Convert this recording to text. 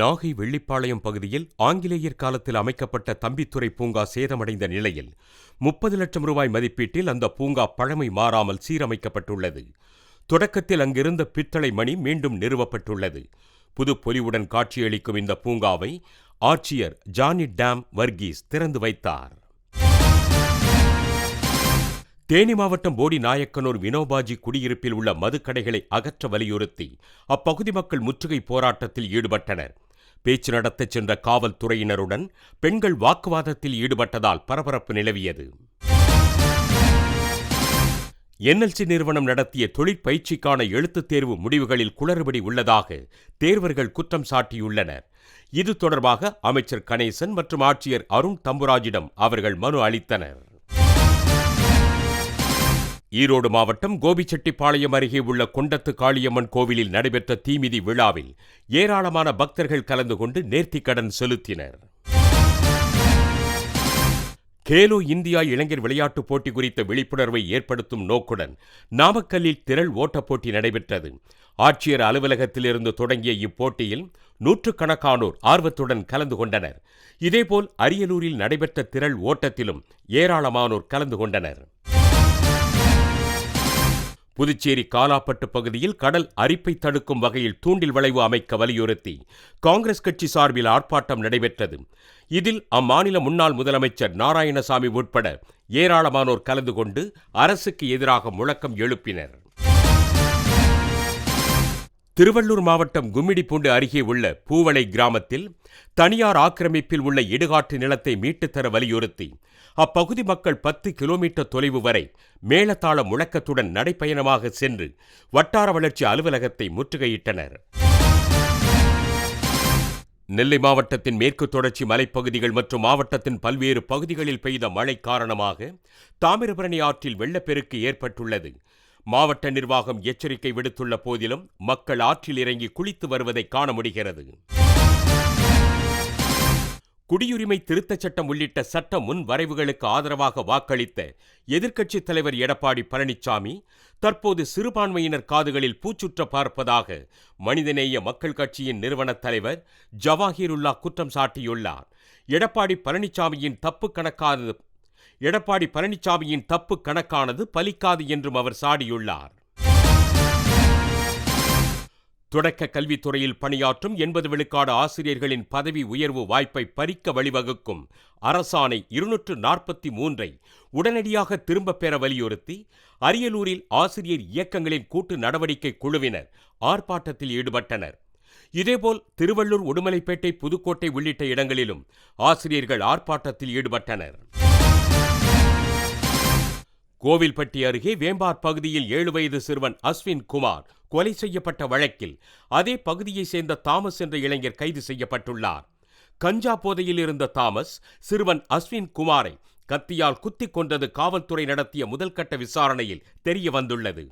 நாகை வெள்ளிப்பாளையம் பகுதியில் ஆங்கிலேயர் காலத்தில் அமைக்கப்பட்ட தம்பித்துறை பூங்கா சேதமடைந்த நிலையில் முப்பது லட்சம் ரூபாய் மதிப்பீட்டில் அந்த பூங்கா பழமை மாறாமல் சீரமைக்கப்பட்டுள்ளது. தொடக்கத்தில் அங்கிருந்த பித்தளை மணி மீண்டும் நிறுவப்பட்டுள்ளது. புது பொலிவுடன் காட்சியளிக்கும் இந்த பூங்காவை ஆட்சியர் ஜானி டேம் வர்கீஸ் திறந்து வைத்தார். தேனி மாவட்டம் போடி நாயக்கனூர் வினோபாஜி குடியிருப்பில் உள்ள மதுக்கடைகளை அகற்ற வலியுறுத்தி அப்பகுதி மக்கள் முற்றுகை போராட்டத்தில் ஈடுபட்டனர். பேச்சு நடத்தச் சென்ற காவல்துறையினருடன் பெண்கள் வாக்குவாதத்தில் ஈடுபட்டதால் பரபரப்பு நிலவியது. என்எல்சி நிறுவனம் நடத்திய தொழிற்பயிற்சிக்கான எழுத்துத் தேர்வு முடிவுகளில் குளறுபடி உள்ளதாக தேர்வர்கள் குற்றம் சாட்டியுள்ளனர். இது தொடர்பாக அமைச்சர் கணேசன் மற்றும் ஆட்சியர் அருண் தம்புராஜிடம் அவர்கள் மனு அளித்தனர். ஈரோடு மாவட்டம் கோபிச்செட்டிப்பாளையம் அருகே உள்ள கொண்டத்து காளியம்மன் கோவிலில் நடைபெற்ற தீமிதி விழாவில் ஏராளமான பக்தர்கள் கலந்து கொண்டு நேர்த்திக்கடன் செலுத்தினர். கேலோ இந்தியா இளைஞர் விளையாட்டுப் போட்டி குறித்த விழிப்புணர்வை ஏற்படுத்தும் நோக்குடன் நாமக்கல்லில் திரள் ஓட்டப் போட்டி நடைபெற்றது. ஆட்சியர் அலுவலகத்திலிருந்து தொடங்கிய இப்போட்டியில் நூற்றுக்கணக்கானோர் ஆர்வத்துடன் கலந்து கொண்டனர். இதேபோல் அரியலூரில் நடைபெற்ற திரள் ஓட்டத்திலும் ஏராளமானோர் கலந்து கொண்டனர். புதுச்சேரி காலாப்பட்டு பகுதியில் கடல் அரிப்பை தடுக்கும் வகையில் தூண்டில் வளைவு அமைக்க வலியுறுத்தி காங்கிரஸ் கட்சி சார்பில் ஆர்ப்பாட்டம் நடைபெற்றது. இதில் அம்மாநில முன்னாள் முதலமைச்சர் நாராயணசாமி உட்பட ஏராளமானோர் கலந்து கொண்டு அரசுக்கு எதிராக முழக்கம் எழுப்பினர். திருவள்ளூர் மாவட்டம் கும்மிடிப்பூண்டு அருகே உள்ள பூவளை கிராமத்தில் தனியார் ஆக்கிரமிப்பில் உள்ள இடுகாட்டு நிலத்தை மீட்டுத் தர வலியுறுத்தி அப்பகுதி மக்கள் பத்து கிலோமீட்டர் தொலைவு வரை மேளதாள முழக்கத்துடன் நடைப்பயணமாக சென்று வட்டார வளர்ச்சி அலுவலகத்தை முற்றுகையிட்டனர். நெல்லை மாவட்டத்தின் மேற்கு தொடர்ச்சி மலைப்பகுதிகள் மற்றும் மாவட்டத்தின் பல்வேறு பகுதிகளில் பெய்த மழை காரணமாக தாமிரபரணி ஆற்றில் வெள்ளப்பெருக்கு ஏற்பட்டுள்ளது. மாவட்ட நிர்வாகம் எச்சரிக்கை விடுத்துள்ள போதிலும் மக்கள் ஆற்றில் இறங்கி குளித்து வருவதை காண முடிகிறது. குடியுரிமை திருத்தச் சட்டம் உள்ளிட்ட சட்ட முன் வரைவுகளுக்கு ஆதரவாக வாக்களித்த எதிர்க்கட்சித் தலைவர் எடப்பாடி பழனிசாமி தற்போது சிறுபான்மையினர் காதுகளில் பூச்சுற்ற பார்ப்பதாக மனிதநேய மக்கள் கட்சியின் நிறுவனத் தலைவர் ஜவாஹிருல்லா குற்றம் சாட்டியுள்ளார். எடப்பாடி பழனிசாமியின் தப்பு கணக்கானது எடப்பாடி பழனிசாமியின் தப்பு கணக்கானது பலிக்காது என்றும் அவர் சாடியுள்ளார். தொடக்க கல்வித்துறையில் பணியாற்றும் எண்பது விழுக்காடு ஆசிரியர்களின் பதவி உயர்வு வாய்ப்பை பறிக்க வழிவகுக்கும் அரசாணை இருநூற்று நாற்பத்தி மூன்றை உடனடியாக திரும்பப் பெற வலியுறுத்தி அரியலூரில் ஆசிரியர் இயக்கங்களின் கூட்டு நடவடிக்கை குழுவினர் ஆர்ப்பாட்டத்தில் ஈடுபட்டனர். இதேபோல் திருவள்ளூர் உடுமலைப்பேட்டை புதுக்கோட்டை உள்ளிட்ட இடங்களிலும் ஆசிரியர்கள் ஆர்ப்பாட்டத்தில் ஈடுபட்டனர். கோவில்பட்டி அருகே வேம்பார் பகுதியில் ஏழு வயது சிறுவன் அஸ்வின் குமார் கொலை செய்யப்பட்ட வழக்கில் அதே பகுதியைச் சேர்ந்த தாமஸ் என்ற இளைஞர் கைது செய்யப்பட்டுள்ளார். கஞ்சா போதையில் இருந்த தாமஸ் சிறுவன் அஸ்வின் குமாரை கத்தியால் குத்திக் கொண்டது காவல்துறை நடத்திய முதல்கட்ட விசாரணையில் தெரிய வந்துள்ளது